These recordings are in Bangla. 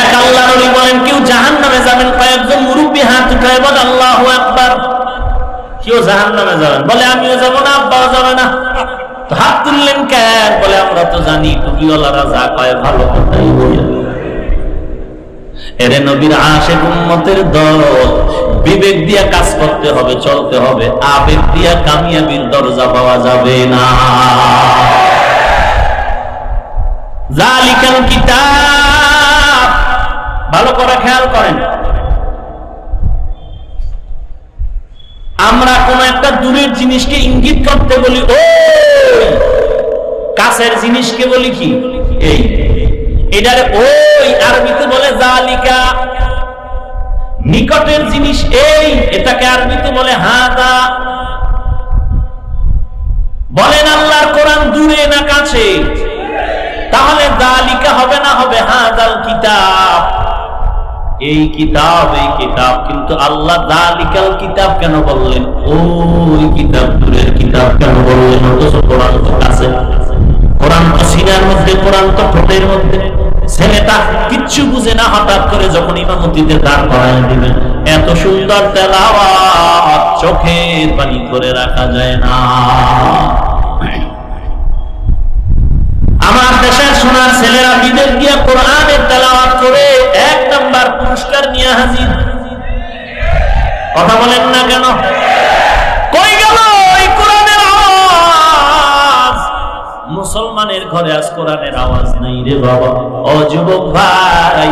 এক আল্লাহ নবী বলেন, কেউ জাহান নামে যাবেন কয়েকজন মুরব্বী হাত উঠায় বলে, আল্লাহ একবার কেউ জাহান নামে যাবেন? বলে, আমিও যাব না, আব্বাও যাবে না। হাত তুললেন কেন বলে, আমরা তো জানি যা কয় ভালো কথাই এরে নবীর দল, বিবেক দিয়া কাজ করতে হবে, চলতে হবে। আবেগ দিয়া কামিয়াবির দরজা পাওয়া যাবে না। জালিকাল কিতাব ভালো করে খেয়াল করেন। আমরা কোন একটা দূরের জিনিসকে ইঙ্গিত করতে বলি, ও, কাছের জিনিসকে বলি কি? এই। এটারে ওই আরবিতে বলে, জালিকা। নিকটের জিনিস এই, এটাকে আরবিতে বলে, হাদা। বলেন, আল্লাহর কোরআন দূরে না কাছে? তাহলে জালিকা হবে না, হবে হাদাল কিতাব। এই কিতাব এই কিতাব, কিন্তু আল্লাহ দালিকাল কিতাব কেন বললেন? ওই কিতাব দূরের কিতাব কেন বললেন? কোরআন কোরআন কোরআন দিবেন এত সুন্দর চোখের করে রাখা যায় না। আমার দেশের সোনার ছেলেরা বিদেশ গিয়া কোরআনের হাজির কথা বলেন না কেন? মুসলমানের ঘরে আজ কোরআনের আওয়াজ নাই রে বাবা। ও যুবক ভাই,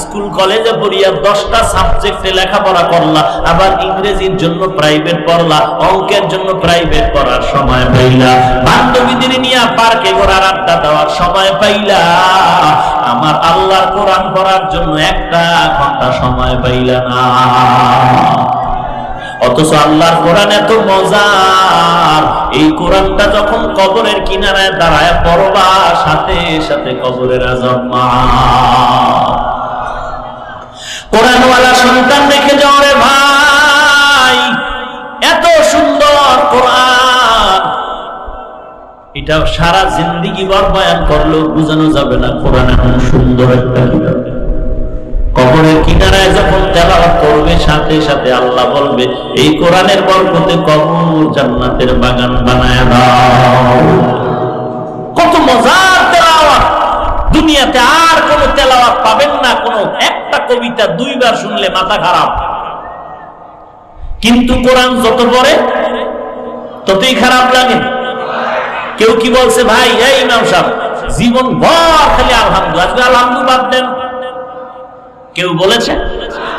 স্কুল, কলেজে পড়িয়া দশটা সাবজেক্টে লেখাপড়া করলা, আবার ইংরেজির জন্য প্রাইভেট পড়লা, অঙ্কের জন্য প্রাইভেট পড়ার সময় পাইলা। বান্ধবীদের নিয়ে পার্কে ঘোরার আড্ডা দেওয়ার সময় পাইলা। আমার আল্লাহর কোরআন পড়ার জন্য একটা ঘণ্টা সময় পাইলা না। অথচ আল্লাহর কোরআন এত মজার। এই কোরআনটা যখন কবরের কিনারায় দাঁড়ায় পড়বা সাথে সাথে কবরের আজব কোরআনওয়ালা সন্তান রেখে যাও ভাই, এত সুন্দর কোরআন। এটা সারা জিন্দিগি বর বয়ান করলেও বোঝানো যাবে না কোরআন এমন সুন্দর একটা কিতাব। কিনারায় যখন তেলাওয়াত করবে, সাথে সাথে আল্লাহ বলবে, এই কোরআনের বরকতে কবর জান্নাতের বাগান বানায় দাও। কত মজার তেলাওয়াত! দুনিয়াতে আর কোন তেলাওয়াত পাবেন না, কোন একটা কবিতা দুইবার শুনলে মাথা খারাপ। কিন্তু কোরআন যত পড়ে, ততই খারাপ লাগে। কেউ কি বলছে, ভাই, এই ইমাম সাহেব জীবন ভর খালি আলহামদুলিল্লাহ। আজকে আলহামদুলিল্লাহ বাদ দেন। কেউ বলেছে?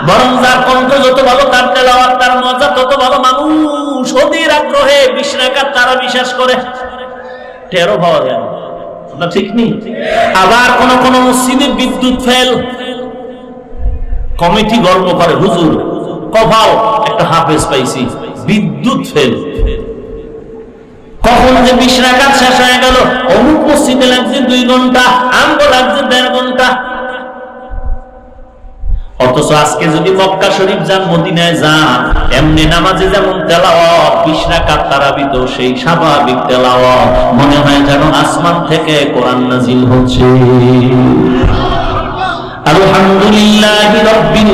বরং যার কণ্ঠ যত ভালো, তার তেলাওয়াত, তার মজা তত ভালো। মানুষ অধীর আগ্রহে বিশ্রাকার তারা বিশ্বাস করে। টেরো পাওয়া যায় না। ঠিক নেই আবার কোন কোন মসজিদে বিদ্যুৎ ফেল। কমিটি গর্ব করে, হুজুর কপাল একটা হাফেজ পাইছি। বিদ্যুৎ ফেল। কখন যে বিশ রাকাত শেষ হয়ে গেল, অমুক মসজিদে লাগছে দুই ঘণ্টা, আমগো লাগছে দেড় ঘণ্টা। অথচ আজকে যদি মক্কা শরীফ যান, মদিনায় যান, এমনি নামাজে যেমন তেলাওয়াত, বিশ রাকাত তারাবিত, সেই স্বাভাবিক তেলাওয়াত। মনে হয় যেন আসমান থেকে কোরআন নাজিল হচ্ছে। আলহামদুলিল্লাহ রাব্বিল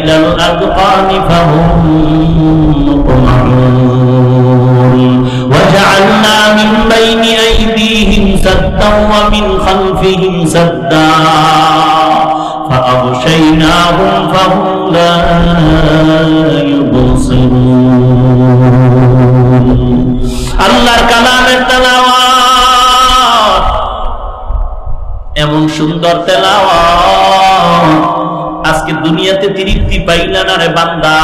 إلى الأذقان فهم مقمحون وجعلنا من بين أيديهم سدا ومن خلفهم سدا فأغشيناهم فهم لا يبصرون আল্লাহর কালামের তেলাওয়াত এমন সুন্দর তেলাওয়াত আজকে দুনিয়াতে তৃপ্তি পাইলা না রে বান্দা?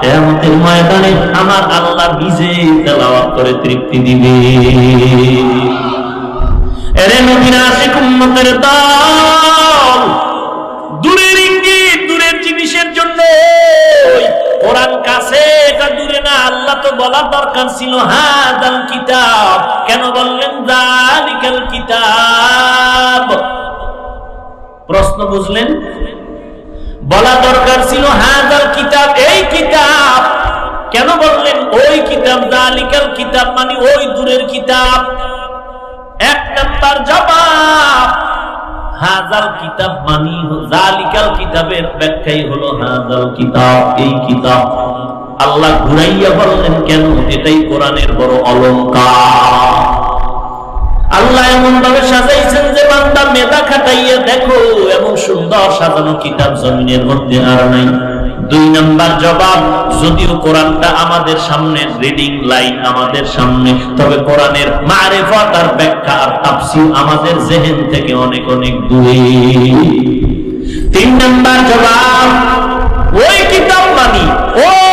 কেয়ামতের ময়দানে আমার আল্লাহ নিজে তেলাওয়াত করে তৃপ্তি দিবে। এরে নবীরা আশিক উম্মতের দল, দূরের ইঙ্গিত, দূরের জিনিসের জন্য। কোরআন কাছে এটা দূরে না, আল্লাহ তো বলার দরকার ছিল, হাদাল কিতাব। কেন বললেন? জালিকাল কিতাব। প্রশ্ন বুঝলেন? বলা দরকার ছিল হাদাল কিতাব, এই কিতাব। কেন বললেন, ওই কিতাব জালিকাল কিতাব মানে ওই দূরের কিতাব। এক নাম্বার জবাব কিতাব মানি জালিকাল কিতাবের ব্যাখ্যাই হলো কিতাব, এই কিতাব। আল্লাহ ঘুরাইয়া বললেন, কেন? এটাই কোরআনের বড় অলঙ্কার আল্লাহ এমন ভাবে সাজাইছেন বান্দা মেধা খাটাইয়া দেখো, এমন সুন্দর সাজানো কিতাব জমিনের মধ্যে আর নাই। দুই নাম্বার জবাব, যদিও কোরআনটা আমাদের সামনে রিডিং লাইন আমাদের সামনে, তবে কোরআনের মারেফত আর ব্যাখ্যা আর তাফসীর আমাদের জেহেন থেকে অনেক অনেক দূরে। তিন নাম্বার জবাব, ওই কিতাব মানি ওই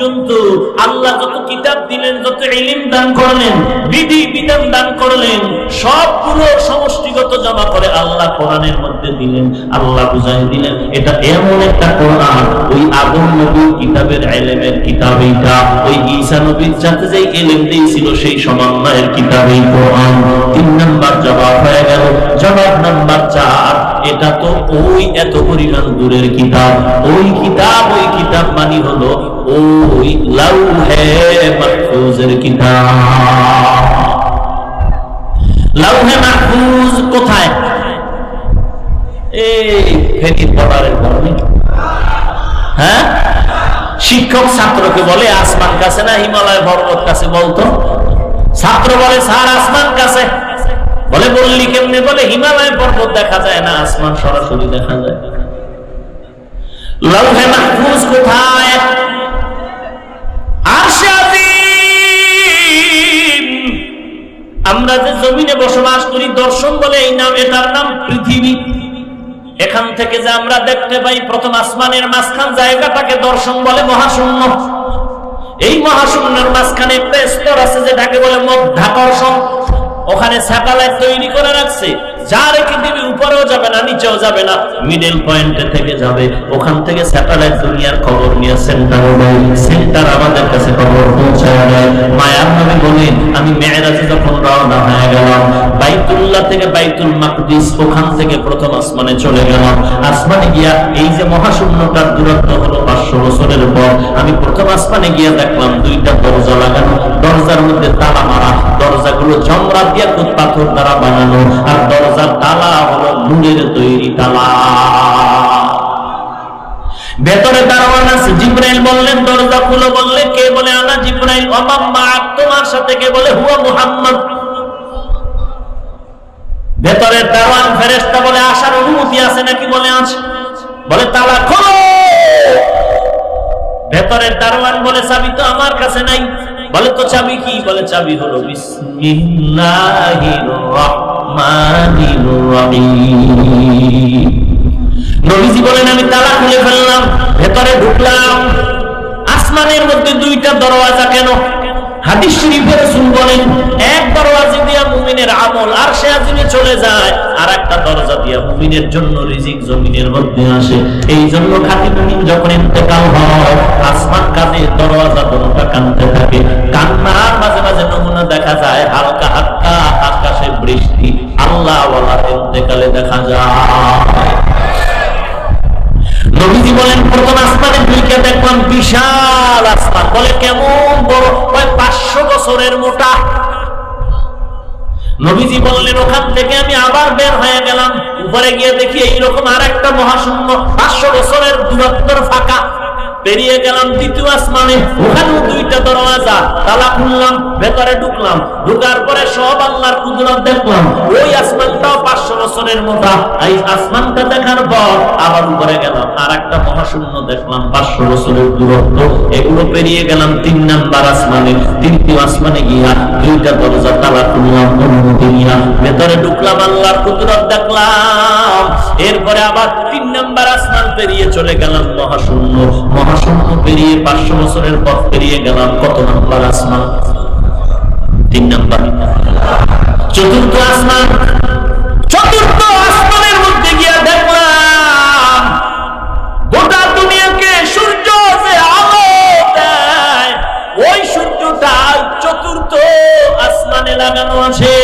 পর্যন্ত আল্লাহ যত কিতাব দিলেন, যত ইলিম দান করলেন, বিধি বিধান দান করলেন, সবগুলো সমষ্টিগত জমা করে আল্লাহ কোরআনের মধ্যে দিলেন, আল্লাহ বুঝাই দিলেন, এটা এমন একটা কোরআন, ওই আদম নবীর কিতাবের এলেমের কিতাব এইটা, ওই ঈসা নবীর সাথে যে এলেম দিয়েছিল সেই সমন্বয়ের কিতাব এই কোরআন। তিন নাম্বার জবাব হয়ে গেল, জবাব নাম্বার চার, এটা তো ওই এত পরিমাণ দূরের কিতাব, ওই কিতাব ওই কিতাব মানি হলো হ্যাঁ? শিক্ষক ছাত্রকে বলে, আসমান কাছে না হিমালয় পর্বত কাছে? বলতো। ছাত্র বলে, স্যার, আসমান কাছে। বলে বললি কেমনে? বলে, হিমালয় পর্বত দেখা যায় না, আসমান সরাসরি দেখা যায়। লৌহে মাহফুজ কোথায়? আমরা যে জমিনে বসবাস করি, দর্শন বলে এই নাম এটার নাম পৃথিবী। এখান থেকে যে আমরা দেখতে পাই, প্রথম আসমানের মাঝখান জায়গাটাকে দর্শন বলে মহাশূন্য। এই মহাশূন্যের মাঝখানে একটা স্তর আছে, যেটাকে বলে মধ্যাকর্ষণ। ওখানে স্যাটেলাইট তৈরি করে রাখছে। ওখান থেকে প্রথম আসমানে চলে গেলাম। আসমানে গিয়া এই যে মহাশূন্যটার দূরত্ব হলো পাঁচশো বছরের পর, আমি প্রথম আসমানে গিয়া দেখলাম দুইটা দরজা লাগানো। দরজার মধ্যে তালা মারা, দরজাগুলো জমরা দিয়া পাথর দ্বারা বানানো। আর দরজার তালা হলো নুনের তৈরি তালা। ভেতরে দারোয়ান আছে, জিব্রাইল বললেন, দরজা খুলো বললে কে বলে আনা? জিব্রাইল তোমার সাথে কে বলে? হুয়া মুহাম্মদ। দারোয়ান বলে আসার অনুমতি আছে নাকি? বলে, আছে। বলে, তালা দারোয়ান বলে, চাবি তো আমার কাছে নাই। বলে, তো চাবি কি? বলে, চাবি হলো বিসমিল্লাহির রহমানির রহিম। নবীজি বলেন, আমি তালা খুলে ফেললাম, ভেতরে ঢুকলাম। আসমানের মধ্যে দুইটা দরওয়াজা কেন? হাদিস শরীফে রাসূল বলেন, এক দরওয়াজা দিয়া মুমিনের আমল আর সে আজিমে চলে যায়, আর একটা দরজা দিয়া মুমিনের জন্য রিজিক জমিনের মধ্যে আসে। এই জন্য খাঁটি মুমিন যখন ইন্তেকাল হয়, আসমান কাঁদে দরওয়াজা দোনোটা কানতে থাকে। কান্নার মাঝে মাঝে নমুনা দেখা যায়, হালকা হালকা আকাশে বৃষ্টি আল্লাহ ওয়ালা ইন্তেকালে দেখা যায়। পাঁচশো বছরের মোটা। নবীজি বললেন, ওখান থেকে আমি আবার বের হয়ে গেলাম। উপরে গিয়ে দেখি এইরকম আর একটা মহাশূন্য, পাঁচশো বছরের দূরত্বর ফাঁকা। পেরিয়ে গেলাম দ্বিতীয় আসমানে। ওখানেও দুইটা দরওয়াজা। তালা খুললাম ভেতরে ঢুকলাম। ঢুকার পরে সব আল্লাহর কুদরত দেখলাম। ওই আসমানটাও পাঁচশো বছরের মোটা। এই আসমানটা দেখার পর আবার উপরে গেলাম। আর একটা মহাশূন্য দেখলাম, পাঁচশো বছরের দূরত্ব। এগুলো পেরিয়ে গেলাম তিন নাম্বার আসমানে। তৃতীয় আসমানে গিয়া দুইটা দরজা তালা খুললাম অনুমতি নিয়া। ভেতরে ঢুকলাম, আল্লাহর কুদরত দেখলাম। এরপরে আবার তিন নাম্বার আসমান পেরিয়ে চলে গেলাম মহাশূন্য মহাশূন্য পেরিয়ে, পাঁচশো বছরের পথ পেরিয়ে গেলাম। কত নাম্বার আসমান? তিন নাম্বার। চতুর্থ আসমান। চতুর্থ আসমানের মধ্যে গিয়া দেখলাম, গোটা দুনিয়াকে সূর্য যে আলো দেয়, ওই সূর্যটা চতুর্থ আসমানে লাগানো আছে।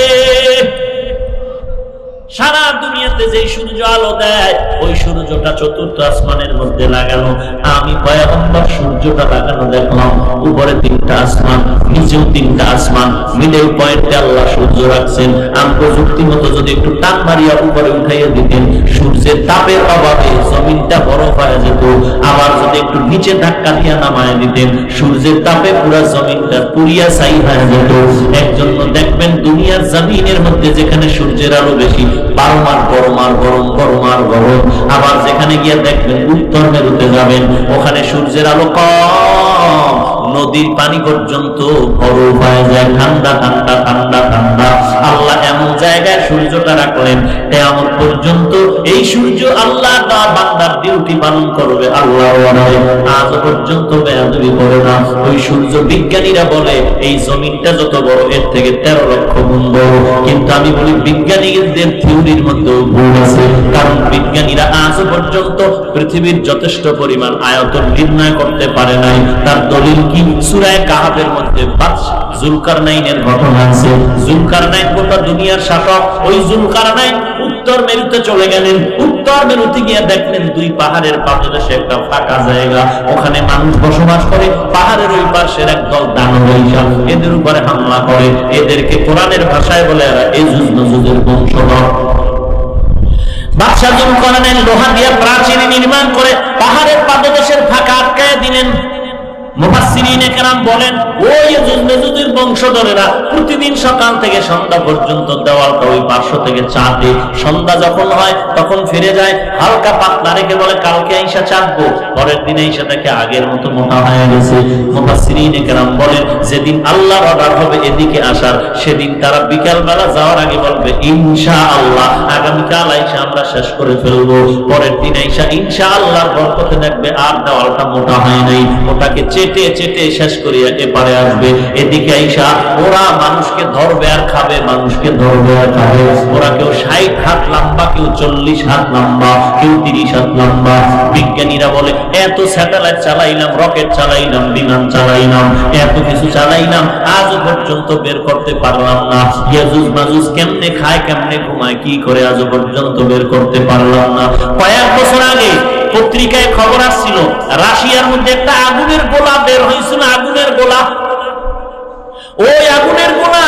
দুনিয়াতে যে সূর্য আলো দেয়, ওই সূর্যটা চতুর্থ আসমানের মধ্যে লাগানো। আমি পয়গম্বর সূর্যটা লাগানো দেখলাম। উপরে তিনটা আসমান, নিচেও তিনটা আসমান। মিডল পয়েন্টে আল্লাহ সূর্য রাখছেন। আমি প্রযুক্তি মতো যদি একটু টান মারিয়া উপরে উঠাইয়া দিতেন, সূর্যের তাপের অভাবে জমিনটা বরফ হয়ে যেত। আবার যদি একটু নিচে ধাক্কা দিয়া নামায় দিতেন, সূর্যের তাপে পুরো জমিনটা পুরিয়া ছাই হয়ে যেত। একজন্য দেখবেন দুনিয়ার জমিনের মধ্যে যেখানে সূর্যের আলো বেশি বারো গরম আর গরম গরমার গরম। আবার যেখানে গিয়ে দেখবেন উত্তর মেরুতে যাবেন, ওখানে সূর্যের আলো কম। নদীর পানি পর্যন্ত বরফ হয়ে যায়, ঠান্ডা ঠান্ডা ঠান্ডা ঠান্ডা। আল্লাহ এমন জায়গায় সূর্যটা রাখলেন কেমন পর্যন্ত এই সূর্য আল্লাহ বান্দার ডিউটি পালন করবে, আল্লাহ আজ পর্যন্ত বেয়াদবি করে না। ওই সূর্য বিজ্ঞানীরা বলে, এই জমিনটা যত বড়, এর থেকে তেরো লক্ষ গুণ বড়। কিন্তু আমি বলি, বিজ্ঞানীদের থিওরির মধ্যে ভুল আছে। কারণ বিজ্ঞানীরা আজ পর্যন্ত পৃথিবীর যথেষ্ট পরিমাণ আয়তন নির্ণয় করতে পারে নাই। তার দলিল কি? উত্তর মেরুতে চলে গেলেন। উত্তর মেরুতে গিয়ে দেখলেন দুই পাহাড়ের পাদদেশে একটা ফাঁকা জায়গা। ওখানে মানুষ বসবাস করে। পাহাড়ের ওই পাশের একদল দানব হিসাব এদের উপরে হামলা করে। এদেরকে কোরআনের ভাষায় বলে এই বংশধর। বাদশাহ লোহা দিয়ে প্রাচীর নির্মাণ করে পাহাড়ের পাদদেশের ফাঁকা আটকায় দিলেন। যেদিন অর্ডার হবে এদিকে আসার, সেদিন তারা বিকাল বেলা যাওয়ার আগে বলবে ইনশা আল্লাহ আগামীকাল আইসা আমরা শেষ করে ফেলব। পরের দিন আইসা ইনশা আল্লাহর বরকতে দেখবে আর দেওয়ালটা মোটা হয় নাই, ওটাকে চেটে চেটে শেষ করিয়া এপারে আসবে। এদিকে আইসা ওরা মানুষকে ধরবে আর খাবে, মানুষকে ধরবে আর খাবে। ওরা কেউ ষাট হাত লম্বা, কেউ চল্লিশ হাত লম্বা, কেউ তিরিশ হাত লম্বা। বিজ্ঞানীরা বলে, এত স্যাটেলাইট চালাইলাম, রকেট চালাইলাম, বিমান চালাইলাম, এত কিছু চালাইলাম, আজ পর্যন্ত বের করতে পারলাম না। ইয়াজুজ মাজুজ কেমনে খায়, কেমনে ঘুমায়, কি করে আজ পর্যন্ত বের করতে পারলাম না? কয়েক বছর আগে পত্রিকায় খবর আসছিল, রাশিয়ার মধ্যে একটা আগুনের গোলা বের হয়েছিল, আগুনের গোলা। ওই আগুনের গোলা,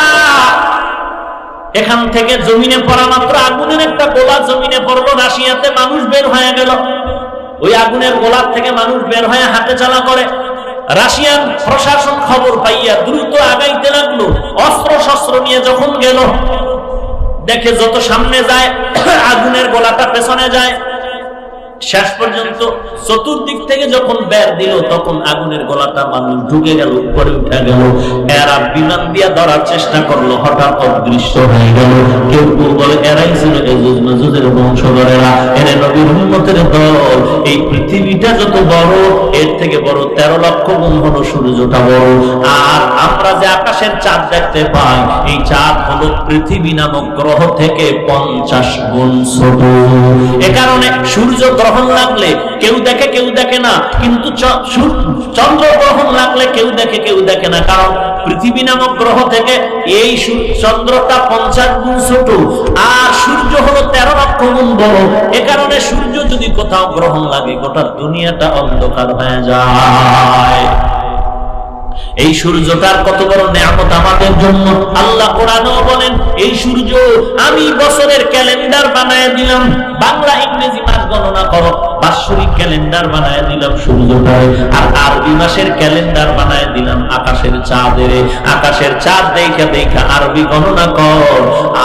এখান থেকে জমিনে পড়া মাত্র আগুনের একটা গোলা জমিনে পড়ল, রাশিয়াতে মানুষ বের হয়ে গেল। ওই আগুনের গোলার থেকে মানুষ বের হয়ে হাতে চালা করে। রাশিয়ান প্রশাসন খবর পাইয়া দ্রুত আগাইতে লাগল অস্ত্র শস্ত্র নিয়ে যখন গেল, দেখে যত সামনে যায়, আগুনের গোলাটা পেছনে যায়। শেষ পর্যন্ত চতুর্দিক থেকে যখন বের দিল, তখন আগুনের গলাটা মানুষ ঢুকে গেল, উপরে উঠে গেল। এরা বিমান দিয়া ধরার চেষ্টা করল, হঠাৎ অদৃশ্য হয়ে গেল। কেউ কেউ বলে, এরাই ছিল এজুজ মজুদের বংশধরেরা। নবীর দল। এই পৃথিবীটা যত বড়, এর থেকে বড় তেরো লক্ষ গুণ হলো সূর্যটা বড়। আর আমরা যে আকাশের চাঁদ দেখতে পাই, এই চাঁদ হলো পৃথিবী নামক গ্রহ থেকে পঞ্চাশ গুণ ছোট। এ কারণে সূর্য গ্রহণ লাগলে কেউ দেখে কেউ দেখে না। কিন্তু চন্দ্র গ্রহণ লাগলে কেউ দেখে কেউ দেখে না। কারণ পৃথিবী নামক গ্রহ থেকে এই চন্দ্রটা পঞ্চাশ গুণ ছোট, আর সূর্য হলো তেরো লক্ষ গুণ বড়। এ কারণে সূর্য যদি কোথাও গ্রহণ লাগে, গোটা দুনিয়াটা অন্ধকার হয়ে যায়। এই সূর্যটার কত বড় নিয়ামত আমাদের জন্য? আল্লাহ কোরআনও বলেন, এই সূর্য আমি বছরের ক্যালেন্ডার বানায় দিলাম। বাংলা, ইংরেজি মাস গণনা করো, বাৎসরিক ক্যালেন্ডার বানায় দিলাম সূর্যটারে আর আরবি মাসের ক্যালেন্ডার বানায় দিলাম আকাশের চাঁদের আকাশের চাঁদ দেখা দেখা আরবি গণনা কর।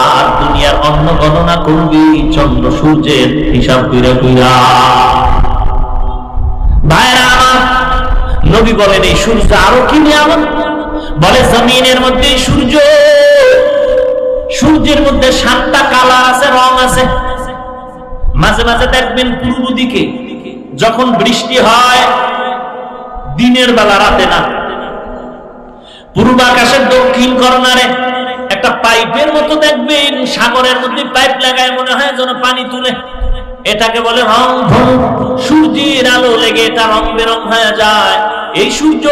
আর দুনিয়ার অন্য গণনা করবি, চন্দ্র সূর্যের হিসাব কইরা কইরা। নবী বলেন, এই সূর্য আরও কি নিয়ামত? বলে, জমিনের মধ্যে সূর্য, সূর্যের মধ্যে সাতটা কালার আছে, রং আছে। মাঝে মাঝে দেখবেন পূর্ব দিকে যখন বৃষ্টি হয়, দিনের বেলা রাতে না পূর্ব আকাশের দক্ষিণ কর্নারে একটা পাইপের মতো দেখবেন, সাগরের মধ্যে পাইপ লাগায়, মনে হয় যেন পানি তুলে। এটাকে বলে রং ধনু। সূর্যের আলো লেগে এটা রং বেরং হয়ে যায়। এই সূর্য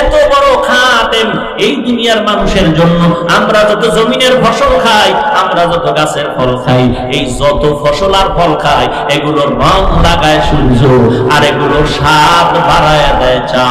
এত বড় খাতেম এই দুনিয়ার মানুষের জন্য। আমরা যত জমিনের ফসল খাই, আমরা যত গাছের ফল খাই, এই যত ফসল আর ফল খাই, এগুলোর রং লাগায় সূর্য আর এগুলোর স্বাদ বাড়ায় দেয় চা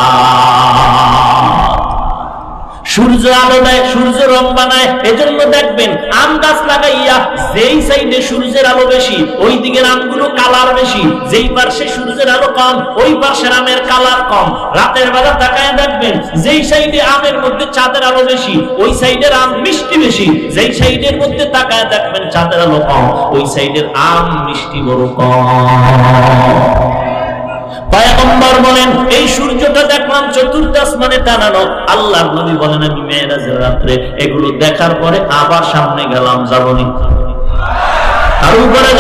সূর্য আলো দেয়, সূর্য রং বানায়, এজন্য দেখবেন আম গাছ লাগাইয়া যেই সাইডে সূর্যের আলো বেশি, ওই দিকের আমগুলো কালার বেশি। যেই পার্শ্বে সূর্যের আলো কম, ওই পার্শ্বের আমের কালার কম। রাতের বেলা তাকায় দেখবেন যেই সাইডে আমের মধ্যে চাঁদের আলো বেশি, ওই সাইডের আম মিষ্টি বেশি। যেই সাইডের মধ্যে তাকায় দেখবেন চাঁদের আলো কম, ওই সাইডের আম মিষ্টি বড় কম। বলেন, এই সূর্যটা দেখলাম চতুর্থ আসমানে টানানো। আল্লাহর নবী বলেন, আমি মেয়েরাজের রাত্রে এগুলো দেখার পরে আবার সামনে গেলাম, যাবনি। আর উপরে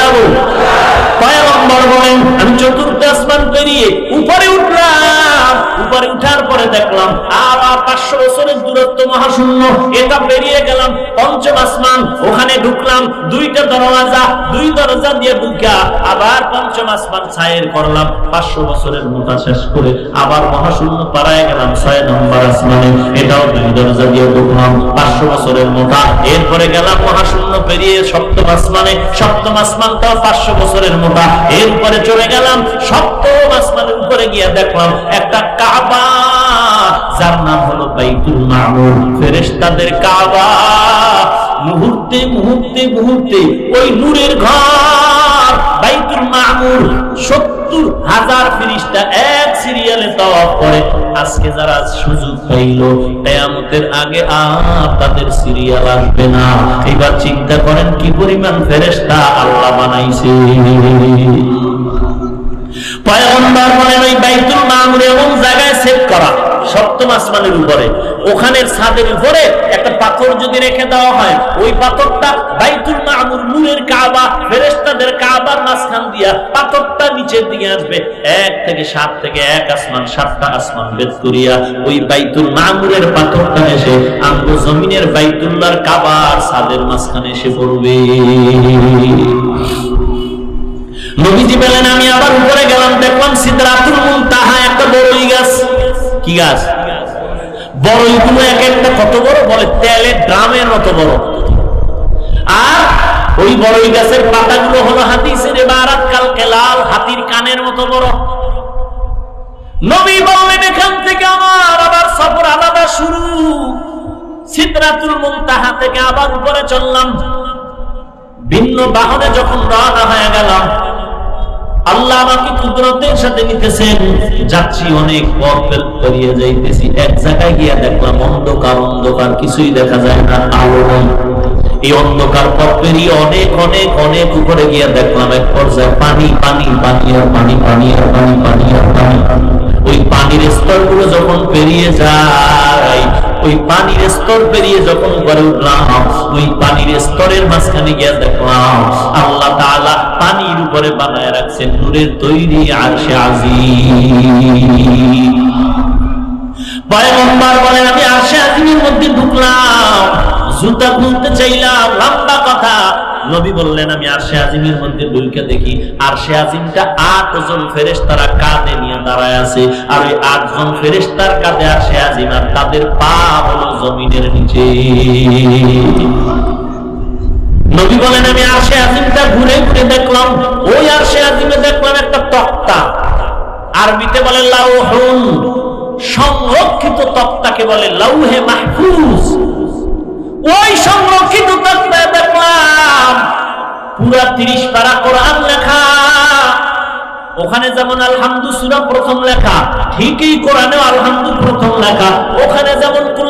বলেন, আমি চতুর্থ আসমান পেরিয়ে উপরে উঠলাম। দূরত্ব মহাশূন্য এটা পেরিয়ে গেলাম, পঞ্চম আসমান। ওখানে ঢুকলাম, দুইটা দরওয়াজা, দুই দরজা দিয়ে ঢুকা আবার পঞ্চম আসমান ছায়ের করলাম। পাঁচশো বছরের মোটা শেষ করে আবার মহাশূন্য পাড়ায় গেলাম, ছয় নম্বর আসমানে। এটাও দুই দরজা দিয়ে ঢুকলাম, পাঁচশো বছরের মোটা এরপরে গেলাম মহাশূন্য পেরিয়ে সপ্তম আসমানে। সপ্তম আসমানটাও পাঁচশো বছরের মোটা এরপরে চলে গেলাম সপ্তম আসমানের উপরে গিয়ে দেখলাম একটা কাবা। যার নাম হলো বাইতুল মামুর ফেরেশতাদের কাবা। মুহূর্তে মুহূর্তে মুহূর্তে ওই নূরের ঘর, বাইতুল মামুর সত্তর হাজার ফিরিস্তা এক সিরিয়ালে তওয়াফ করে। আজকে যারা সুযোগ পাইল, কেয়ামতের আগে আর তাদের সিরিয়াল আসবে না। এবার চিন্তা করেন কি পরিমাণ ফেরেশতা আল্লাহ বানাইছে। পয়গম্বর বাইতুল মামুর এমন জায়গায় সেট করা। সপ্তম আসমানের উপরে। ওখানের ছাদের উপরে একটা পাথর যদি রেখে দেওয়া হয়, ওই পাথরটা বাইতুল মামুর নূরের কাবা, ফেরেশতাদের কাবার মাঝখান দিয়া পাথরটা নিচের দিকে আসবে। এক থেকে সাত থেকে এক আসমান, সাতটা আসমান বেদ করিয়া ওই বাইতুল মামুরের পাথরটা এসে আমগো জমিনের বাইতুল্লাহর কাবার ছাদের মাঝখানে এসে পড়বে। নবীজি বলেন, আমি আবার উপরে গেলাম, দেখলাম সিদ্ধাতুল মুনতাহা, একটা বড়ই গাছ। কি গাছ? বড়ই গুলো এক একটা কত বড়? বলে তেলের ড্রামের মতো বড়। আর ওই বড়ই গাছের পাতাগুলো হলো হাদিসের এবারাত কালকে লাল হাতির কানের মতো বড়। নবী বললেন, এখান থেকে আমার আবার সফর আলাদা শুরু। সিদ্ধাতুল মুনতাহা থেকে আবার উপরে চললাম। ভিন্ন বাহনে যখন রওনা হয়ে গেলাম আল্লাহ আমাকে কুদরতের সাথে নিতেছেন। যাচ্ছি অনেক পথ পেরিয়ে যাইতেছি। এক জায়গায় গিয়া দেখলাম অন্ধকার অন্ধকার, কিছুই দেখা যায় না আলো নেই। এই অন্ধকার পেরিয়ে অনেক অনেক অনেক উপরে গিয়া দেখলাম এক পর্যায়ে পানি পানি পানি, আর পানি পানি, আর পানি পানি, আর পানি। ওই পানির স্তরগুলো যখন পেরিয়ে যায় ওই পানির স্তর পেরিয়ে যখন উপরে উঠলাম, ওই পানির স্তরের মাঝখানে গিয়ে দেখলাম, আল্লাহ তাআলা পানির উপরে বানায় রাখছেন নূরের তৈরি পয়গম্বর বলেন, আমি আরশে আজিমের মধ্যে ঢুকলাম, জুতা খুলতে চাইলাম, লম্বা কথা নবী বললেন, আমি আরশে আজিমের মধ্যে ঢুকে দেখি। আরশে আজিমটা আট জন ফেরেশতারা কাঁধে নিয়ে দাঁড়ায় আছে। আর ওই আট জন ফেরেশতার কাঁধে আরশে আজিম আর তাদের পা হলো জমিনের নিচে। নবী বলেন, আমি আরশে আজিমটা ঘুরে ঘুরে দেখলাম। ওই আজিমে দেখলাম একটা তক্তা। আরবিতে বলে সংরক্ষিত তক্তা যাকে বলে, লাউহে মাহফুজ। ওই সংরক্ষিত তক্তায় দেখলাম পুরা তিরিশ পারা কোরআন লেখা। ওখানে যেমন আলহামদু সুরা প্রথম লেখা, ঠিকই কোরআনে আলহামদু প্রথম লেখা। ওখানে যেমন কুল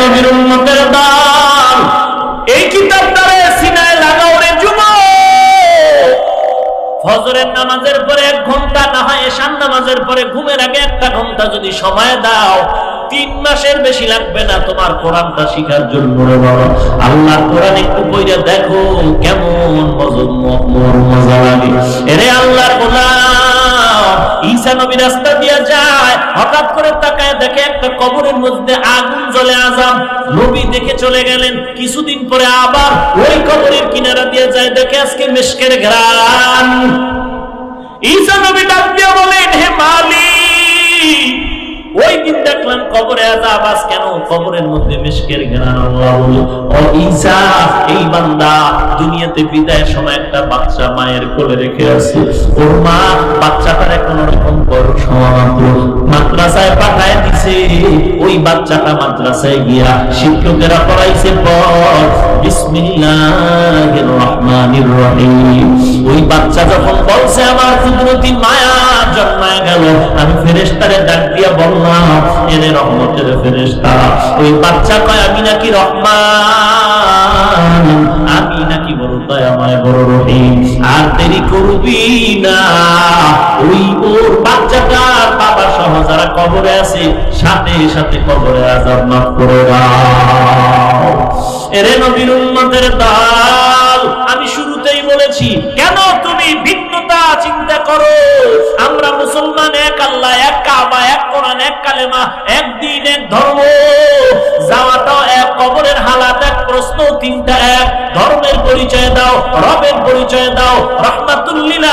নবীর দান এই কিতাবটারে সিনায় লাগাও রে যুবক। ফজরের নামাজের পরে এক ঘণ্টা, না হয় এশান নামাজের পরে ঘুমের আগে একটা ঘণ্টা যদি সময় দাও, তিন মাসের বেশি লাগবে না তোমার কোরআনটা শিখার জন্য আল্লাহর কোরআন একটু বইটা দেখো কেমন মজা লাগে। এরে আল্লাহর গোলাম। ঈসা নবী রাস্তা দিয়ে যায়, হঠাৎ করে তাকায় দেখে একটা কবরের মধ্যে আগুন জ্বলে আজাম নবী দেখে চলে গেলেন। কিছুদিন পরে আবার ওই কবরের কিনারা দিয়ে যায়, দেখে আজকে মেশকের ঘ্রাণ। ঈসা নবী ডাক দিয়ে বলেন, হে মালিক ওই দিন দেখলাম কবরে আজাব আজ কেন? কবরের মধ্যে মেশকের বলল ও ঈসা এই বান্দা দুনিয়াতে বিদায়ের সময় একটা বাচ্চা মায়ের কোলে রেখে আছে ওর মা বাচ্চাটারে কোন রকম হওয়া মাত্র। মাদ্রাসায় পাঠায় দিছে। ওই বাচ্চাটা মাদ্রাসায় গিয়া শিক্ষকেরা পড়াইছে পর বিসমিল্লাহির রহমানির রহিম। ওই বাচ্চা যখন বলছে, আমার কুদরতি মায়া জন্মায় গেল। আমি ফেরেশতারে ডাক দিয়া বললাম এনে রহমতের ফেরেশতা, ওই বাচ্চা কয়, আমি নাকি রহমান? আমি নাকি বড় দয়াময়, বড় রহিম। আর দেরি করবি না। ওই ওর বাচ্চাটার বাবা সহ যারা কবরে আছে, সাথে সাথে কবরে আজাব মাফ করে এরে নবীর উম্মতের দাল, আমি শুরুতেই বলেছি, কেন তুমি ভিন্নতা চিন্তা করো? আমরা মুসলমান, এক আল্লাহ, এক কাবা, এক কোরআন, এক কালেমা, এক দিন, এক ধর্ম। যাওয়াটাও এক কবরের হালাত, এক প্রশ্ন, তিনটা, এক পরিচয় দাও, রবের পরিচয় দাও রহমাতুল্লিল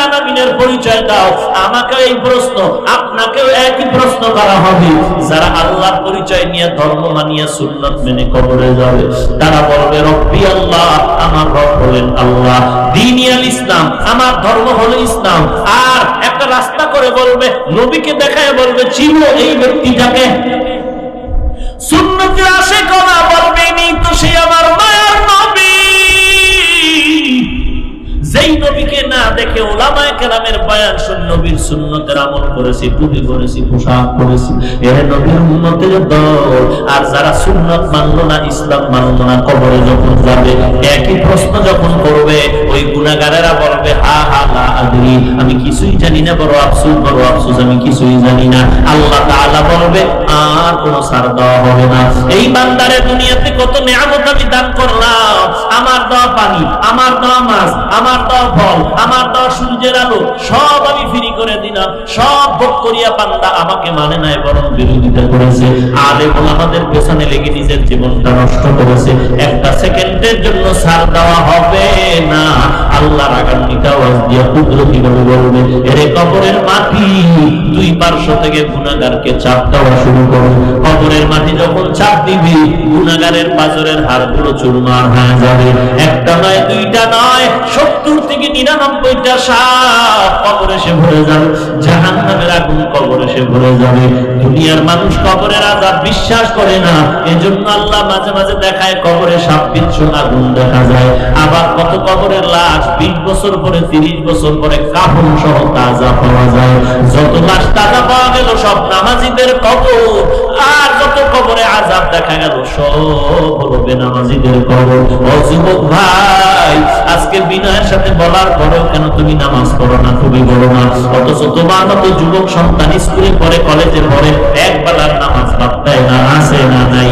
পরিচয় দাও। আমাকে এই প্রশ্ন, আপনাকেও একই প্রশ্ন করা হবে। যারা আল্লাহর পরিচয় নিয়ে ধর্ম মানিয়ে সুন্নত মেনে কবরে যাবে, তারা বলবে, রব্বি আল্লাহ, আমার রব হলেন আল্লাহ। দিনিয়াল ইসলাম, আমার ধর্ম হলো ইসলাম। আর একটা রাস্তা করে বলবে, নবীকে দেখায় বলবে, ছিল এই ব্যক্তিটাকে। সুন্নতের আসে করা বলবে দেখে ওলামায় কেরামের বায়ান শুন নবীর সুন্নতের আমল করেছি টুপি করেছি, পোশাক করেছি। এ নবীর উন্নতের দল। আর যারা সুন্নত মানলো না, ইসলাম মানলো না, কবরে যখন যাবে, একই প্রশ্ন যখন করবে ওই গুনাহগারেরা বলবে, হা হা, লা আদরি, আমি কিছুই জানি না, বড় আফসোস বড় আফসোস, আমি কিছুই জানি না। আল্লাহ তাআলা বলবে, আর কোনো ছাড় দেওয়া হবে না। এই বান্দারে দুনিয়াতে কত নিয়ামত আমি দান করলাম। আমার দেওয়া পানি, আমার দেওয়া মাছ, আমার দেওয়া ফল, আমার দেওয়া সূর্যের আলো, সব আমি ফ্রি করে দিলাম। সব ভোগ করিয়া বান্দা আমাকে মানে নাই, বরং বিরোধিতা করেছে। আলে আমাদের পেছনে লেগে নিজের জীবনটা নষ্ট করেছে। একটা সেকেন্ডের জন্য সার দেওয়া হবে না। আল্লাহর আওয়াজ দিয়া বলবে কবরের মাটি, দুই পার্শ্ব থেকে গুনাগারকে চাপ দেওয়া শুরু কবরের মাটি যখন চাপ দিবি পাজরের হাড়গুলো চুরমার হয়ে যাবে। একটা নয়, দুইটা নয়, সত্তর থেকে নিরানব্বইটা ভরে যাবে। জাহান নামের আগুন ভরে যাবে। দুনিয়ার মানুষ কবরের আজাব বিশ্বাস করে না। এজন্য আল্লাহ মাঝে মাঝে দেখায় কবরে সাপ বিচ্ছু আগুন দেখা যায়। আবার কত কবরের লাশ, বিশ বছর পরে, তিরিশ বছর পরে কাফন সহ তাজা পাওয়া যায়। যত লাশ তাজা পাওয়া গেল, সব নামাজিদের কবর। আর যত কবরে আজাব দেখা গেল, সব হলো বেনামাজিদের কবর। ও যুবক ভাই, আজকে বিনয়ের সাথে বলার পরেও কেন তুমি নামাজ পড়ো না? তুমি বলো না। অথচ তোমার মতো যুবক সন্তান স্কুলে পড়ে, কলেজে পড়ে এক বেলার নামাজ বাদ দেয় না আছে না, নাই।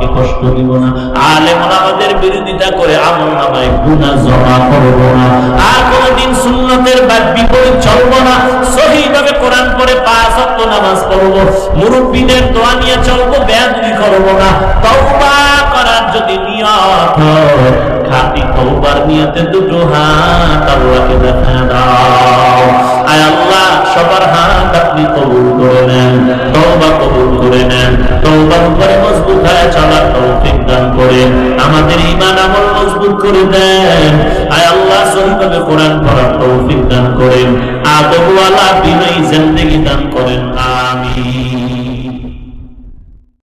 বাবাকে কষ্ট দিব না। আলেম আমাদের বিরোধিতা করে আমল নামায় গুণা জমা করব না। আর কোনদিন সুন্নতের বা বিপরীত চলবো না। কোরআন পড়ে পাঁচ ওয়াক্ত নামাজ মুরব্বীদের দোয়া নিয়ে চলবো ব্যাধি করব না। তওবা করার যদি নিয়ত খাঁটি তওবার নিয়তে দুটো হাত আল্লাহকে দেখা দাও। আয় আল্লাহ, সবার হাত আপনি কবুল করে নেন, তওবা কবুল করে নেন, তওবার উপরে মজবুত হয়ে চলার তৌফিক দান করেন, আমাদের ঈমান আমল মজবুত করে দেন। আয় আল্লাহ সহিভাবে কোরআন পড়ার তৌফিক দান করেন, আদবওয়ালা বিনয়ী জিন্দেগি দান করেন, আমিন।